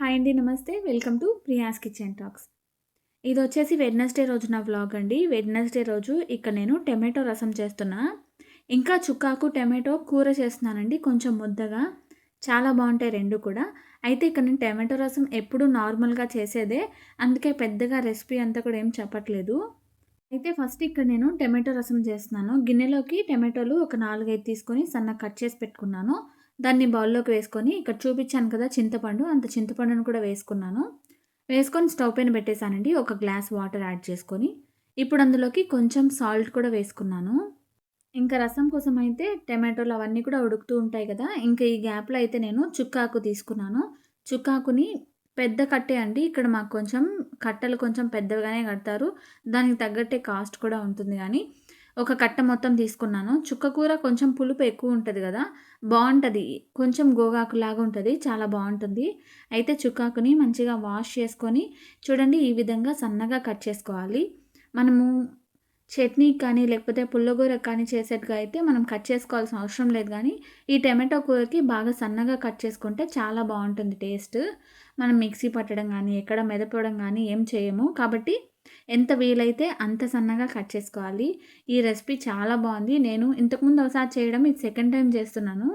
Hi అండి namaste. Welcome to Priya's kitchen talks. ఇది వచ్చేసి వెడ్నెస్డే రోజు నా వ్లాగ్ అండి. వెడ్నెస్డే రోజు ఇక్కడ నేను టమాటో రసం చేస్తున్నా. ఇంకా చుక్కాకు టమాటో కూర చేస్తున్నానండి కొంచెం ముద్దగా. చాలా బాగుంటాయి రెండు కూడా. అయితే ఇక్కడ నేను టమాటో రసం ఎప్పుడు నార్మల్గా చేసేదే. అందుకే పెద్దగా రెసిపీ అంతా కూడా ఏం చెప్పట్లేదు. అయితే ఫస్ట్ ఇక్కడ నేను టమాటో రసం చేస్తున్నాను. గిన్నెలోకి టమాటోలు ఒక నాలుగైదు తీసుకొని సన్న కట్ చేసి పెట్టుకున్నాను. దాన్ని బౌల్లోకి వేసుకొని ఇక్కడ చూపించాను కదా చింతపండు అంత చింతపండును కూడా వేసుకున్నాను. వేసుకొని స్టవ్ పైన పెట్టేశానండి ఒక గ్లాస్ వాటర్ యాడ్ చేసుకొని. ఇప్పుడు అందులోకి కొంచెం సాల్ట్ కూడా వేసుకున్నాను. ఇంకా రసం కోసం అయితే టమాటోలు అవన్నీ కూడా ఉడుకుతూ ఉంటాయి కదా ఇంకా ఈ గ్యాప్లో అయితే నేను చుక్కాకు తీసుకున్నాను. చుక్కాకుని పెద్ద కట్టే అండి ఇక్కడ మాకు కొంచెం కట్టలు కొంచెం పెద్దగానే కడతారు. దానికి తగ్గట్టే కాస్ట్ కూడా ఉంటుంది కానీ ఒక కట్ట మొత్తం తీసుకున్నాను. చుక్క కూర కొంచెం పులుపు ఎక్కువ ఉంటుంది కదా బాగుంటుంది. కొంచెం గోగాకు లాగా ఉంటుంది చాలా బాగుంటుంది. అయితే చుక్కాకుని మంచిగా వాష్ చేసుకొని చూడండి ఈ విధంగా సన్నగా కట్ చేసుకోవాలి. మనము చట్నీ కానీ లేకపోతే పుల్లగూర కానీ చేసేట్టుగా అయితే మనం కట్ చేసుకోవాల్సిన అవసరం లేదు కానీ ఈ టమాటో కూరకి బాగా సన్నగా కట్ చేసుకుంటే చాలా బాగుంటుంది టేస్ట్. మనం మిక్సీ పట్టడం కానీ ఎక్కడ మెదపడం కానీ ఏం చేయము. కాబట్టి ఎంత వీలైతే అంత సన్నగా కట్ చేసుకోవాలి. ఈ రెసిపీ చాలా బాగుంది. నేను ఇంతకుముందు ఒకసారి చేయడం ఇది సెకండ్ టైం చేస్తున్నాను.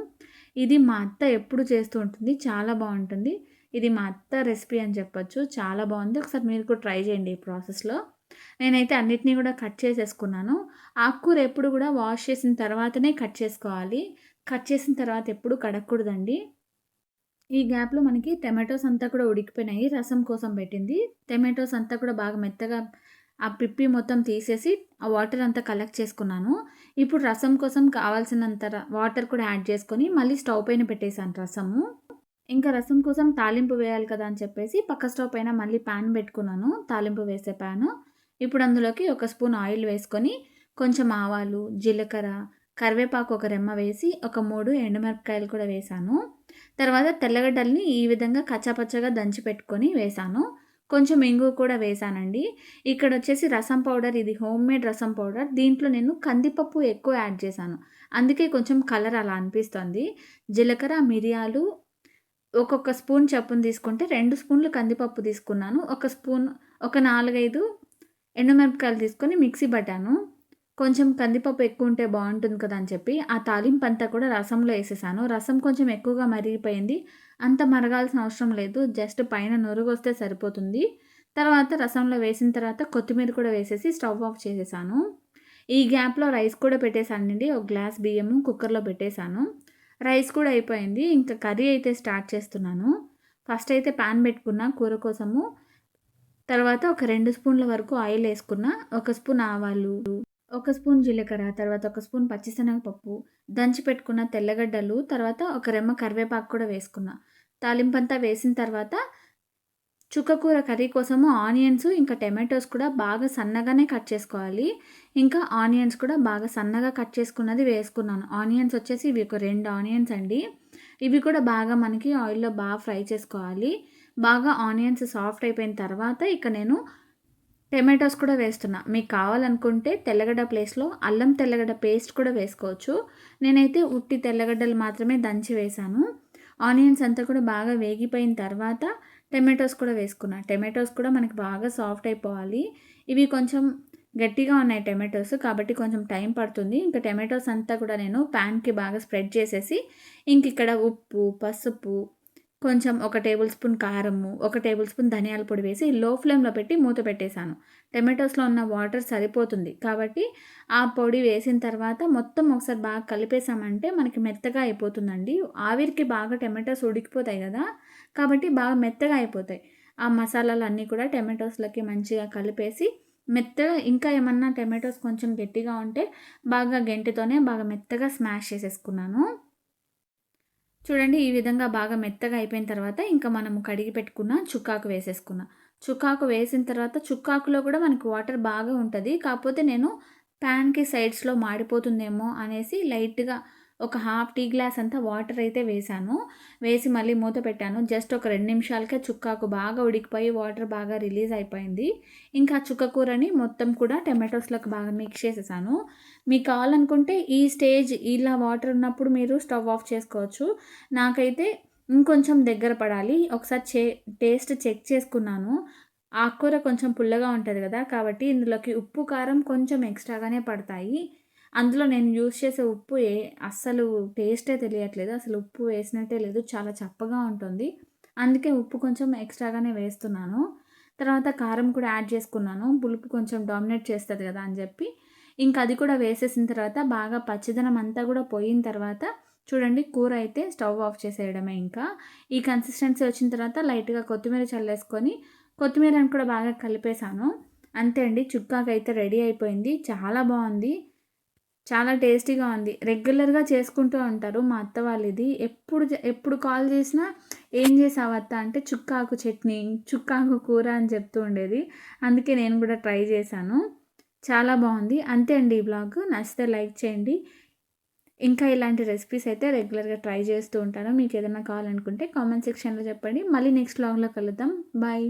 ఇది మా అత్త ఎప్పుడు చేస్తూ ఉంటుంది. చాలా బాగుంటుంది. ఇది మా అత్త రెసిపీ అని చెప్పొచ్చు. చాలా బాగుంది. ఒకసారి మీరు కూడా ట్రై చేయండి ఈ ప్రాసెస్లో. నేనైతే అన్నిటినీ కూడా కట్ చేసేసుకున్నాను. ఆకుకూర ఎప్పుడు కూడా వాష్ చేసిన తర్వాతనే కట్ చేసుకోవాలి. కట్ చేసిన తర్వాత ఎప్పుడు కడగకూడదండి ఈ గ్యాప్లో మనకి టమాటోస్ అంతా కూడా ఉడికిపోయినాయి. రసం కోసం పెట్టింది. టమాటోస్ అంతా కూడా బాగా మెత్తగా ఆ పిప్పి మొత్తం తీసేసి ఆ వాటర్ అంతా కలెక్ట్ చేసుకున్నాను. ఇప్పుడు రసం కోసం కావాల్సినంత వాటర్ కూడా యాడ్ చేసుకొని మళ్ళీ స్టవ్ పైన పెట్టేశాను రసము. ఇంకా రసం కోసం తాలింపు వేయాలి కదా అని చెప్పేసి పక్క స్టవ్ పైన మళ్ళీ ప్యాన్ పెట్టుకున్నాను. తాలింపు వేసే ప్యాను. ఇప్పుడు అందులోకి ఒక స్పూన్ ఆయిల్ వేసుకొని కొంచెం ఆవాలు జీలకర్ర కరివేపాకు ఒక రెమ్మ వేసి ఒక మూడు ఎండుమిరపకాయలు కూడా వేసాను. తర్వాత తెల్లగడ్డల్ని ఈ విధంగా కచ్చాపచ్చగా దంచి పెట్టుకొని వేసాను. కొంచెం ఇంగు కూడా వేసానండి. ఇక్కడ వచ్చేసి రసం పౌడర్ ఇది హోమ్ మేడ్ రసం పౌడర్. దీంట్లో నేను కందిపప్పు ఎక్కువ యాడ్ చేశాను. అందుకే కొంచెం కలర్ అలా అనిపిస్తుంది. జీలకర్ర మిరియాలు ఒక్కొక్క స్పూన్ చప్పును తీసుకుంటే రెండు స్పూన్లు కందిపప్పు తీసుకున్నాను. ఒక స్పూన్ ఒక నాలుగైదు ఎండుమిరపకాయలు తీసుకొని మిక్సీ పట్టాను. కొంచెం కందిపప్పు ఎక్కువ ఉంటే బాగుంటుంది కదా అని చెప్పి ఆ తాలింపు అంతా కూడా రసంలో వేసేసాను. రసం కొంచెం ఎక్కువగా మరిగిపోయింది. అంత మరగాల్సిన అవసరం లేదు. జస్ట్ పైన నొరుగు వస్తే సరిపోతుంది. తర్వాత రసంలో వేసిన తర్వాత కొత్తిమీర కూడా వేసేసి స్టవ్ ఆఫ్ చేసేసాను. ఈ గ్యాప్లో రైస్ కూడా పెట్టేశానండి ఒక గ్లాస్ బియ్యము కుక్కర్లో పెట్టేశాను రైస్ కూడా అయిపోయింది. ఇంకా కర్రీ అయితే స్టార్ట్ చేస్తున్నాను. ఫస్ట్ అయితే ప్యాన్ పెట్టుకున్న కూర కోసము. తర్వాత ఒక రెండు స్పూన్ల వరకు ఆయిల్ వేసుకున్న. ఒక స్పూన్ ఆవాలు. ఒక స్పూన్ జీలకర్ర తర్వాత ఒక స్పూన్ పచ్చిశనగపప్పు దంచి పెట్టుకున్న తెల్లగడ్డలు తర్వాత ఒక రెమ్మ కరివేపాకు కూడా వేసుకున్న. తాలింపంతా వేసిన తర్వాత చుక్కకూర కర్రీ కోసము ఆనియన్స్ ఇంకా టమాటోస్ కూడా బాగా సన్నగానే కట్ చేసుకోవాలి. ఇంకా ఆనియన్స్ కూడా బాగా సన్నగా కట్ చేసుకున్నది వేసుకున్నాను. ఆనియన్స్ వచ్చేసి ఇవి ఒక రెండు ఆనియన్స్ అండి. ఇవి కూడా బాగా మనకి ఆయిల్లో బాగా ఫ్రై చేసుకోవాలి. బాగా ఆనియన్స్ సాఫ్ట్ అయిపోయిన తర్వాత ఇక నేను టమాటోస్ కూడా వేస్తున్నా. మీకు కావాలనుకుంటే తెల్లగడ్డ ప్లేస్లో అల్లం తెల్లగడ్డ పేస్ట్ కూడా వేసుకోవచ్చు. నేనైతే ఉట్టి తెల్లగడ్డలు మాత్రమే దంచి వేశాను. ఆనియన్స్ అంతా కూడా బాగా వేగిపోయిన తర్వాత టమాటోస్ కూడా వేసుకున్నా. టమాటోస్ కూడా మనకి బాగా సాఫ్ట్ అయిపోవాలి. ఇవి కొంచెం గట్టిగా ఉన్నాయి టమాటోస్ కాబట్టి కొంచెం టైం పడుతుంది. ఇంకా టమాటోస్ అంతా కూడా నేను ప్యాన్కి బాగా స్ప్రెడ్ చేసేసి ఇంక ఇక్కడ ఉప్పు పసుపు కొంచెం ఒక టేబుల్ స్పూన్ కారము ఒక టేబుల్ స్పూన్ ధనియాల పొడి వేసి లో ఫ్లేమ్లో పెట్టి మూత పెట్టేశాను. టమాటోస్లో ఉన్న వాటర్ సరిపోతుంది కాబట్టి ఆ పొడి వేసిన తర్వాత మొత్తం ఒకసారి బాగా కలిపేసామంటే మనకి మెత్తగా అయిపోతుందండి. ఆవిరికి బాగా టమాటోస్ ఉడికిపోతాయి కదా కాబట్టి బాగా మెత్తగా అయిపోతాయి. ఆ మసాలాలు అన్నీ కూడా టమాటోస్లోకి మంచిగా కలిపేసి మెత్తగా ఇంకా ఏమన్నా టమాటోస్ కొంచెం గట్టిగా ఉంటే బాగా గెంటితోనే బాగా మెత్తగా స్మాష్ చేసేసుకున్నాను. చూడండి ఈ విధంగా బాగా మెత్తగా అయిపోయిన తర్వాత ఇంకా మనము కడిగి పెట్టుకున్న చుక్కాకు వేసేసుకున్న. చుక్కాకు వేసిన తర్వాత చుక్కాకులో కూడా మనకి వాటర్ బాగా ఉంటుంది. కాకపోతే నేను ప్యాన్కి సైడ్స్లో మాడిపోతుందేమో అనేసి లైట్గా ఒక హాఫ్ టీ గ్లాస్ అంతా వాటర్ అయితే వేసాను. వేసి మళ్ళీ మూత పెట్టాను. జస్ట్ ఒక రెండు నిమిషాలకే చుక్కాకు బాగా ఉడికిపోయి వాటర్ బాగా రిలీజ్ అయిపోయింది. ఇంకా చుక్క కూరని మొత్తం కూడా టమాటోస్లోకి బాగా మిక్స్ చేసేసాను. మీకు కావాలనుకుంటే ఈ స్టేజ్ ఇలా వాటర్ ఉన్నప్పుడు మీరు స్టవ్ ఆఫ్ చేసుకోవచ్చు. నాకైతే ఇంకొంచెం దగ్గర పడాలి. ఒకసారి చే టేస్ట్ చెక్ చేసుకున్నాను. ఆకుకూర కొంచెం పుల్లగా ఉంటుంది కదా కాబట్టి ఇందులోకి ఉప్పు కారం కొంచెం ఎక్స్ట్రాగానే పడతాయి. అందులో నేను యూస్ చేసే ఉప్పు ఏ అస్సలు టేస్టే తెలియట్లేదు. అసలు ఉప్పు వేసినట్టే లేదు. చాలా చప్పగా ఉంటుంది. అందుకే ఉప్పు కొంచెం ఎక్స్ట్రాగానే వేస్తున్నాను. తర్వాత కారం కూడా యాడ్ చేసుకున్నాను. పులుపు కొంచెం డామినేట్ చేస్తుంది కదా అని చెప్పి. ఇంకా అది కూడా వేసేసిన తర్వాత బాగా పచ్చిదనం అంతా కూడా పోయిన తర్వాత చూడండి కూర అయితే స్టవ్ ఆఫ్ చేసేయడమే ఇంకా. ఈ కన్సిస్టెన్సీ వచ్చిన తర్వాత లైట్గా కొత్తిమీర చల్లేసుకొని కొత్తిమీరని కూడా బాగా కలిపేశాను. అంతే అండి. చుక్కాకు అయితే రెడీ అయిపోయింది. చాలా బాగుంది. చాలా టేస్టీగా ఉంది. రెగ్యులర్గా చేసుకుంటూ ఉంటారు మా అత్త వాళ్ళది. ఎప్పుడు ఎప్పుడు కాల్ చేసినా ఏం చేసావు అత్త అంటే చుక్కాకు చట్నీ చుక్కాకు కూర అని చెప్తూ ఉండేది. అందుకే నేను కూడా ట్రై చేశాను. చాలా బాగుంది. అంతే అండి ఈ బ్లాగ్. నచ్చితే లైక్ చేయండి. ఇంకా ఇలాంటి రెసిపీస్ అయితే రెగ్యులర్గా ట్రై చేస్తూ ఉంటాను. మీకు ఏదైనా కావాలనుకుంటే కామెంట్ సెక్షన్లో చెప్పండి. మళ్ళీ నెక్స్ట్ బ్లాగ్లో కలుద్దాం. బాయ్.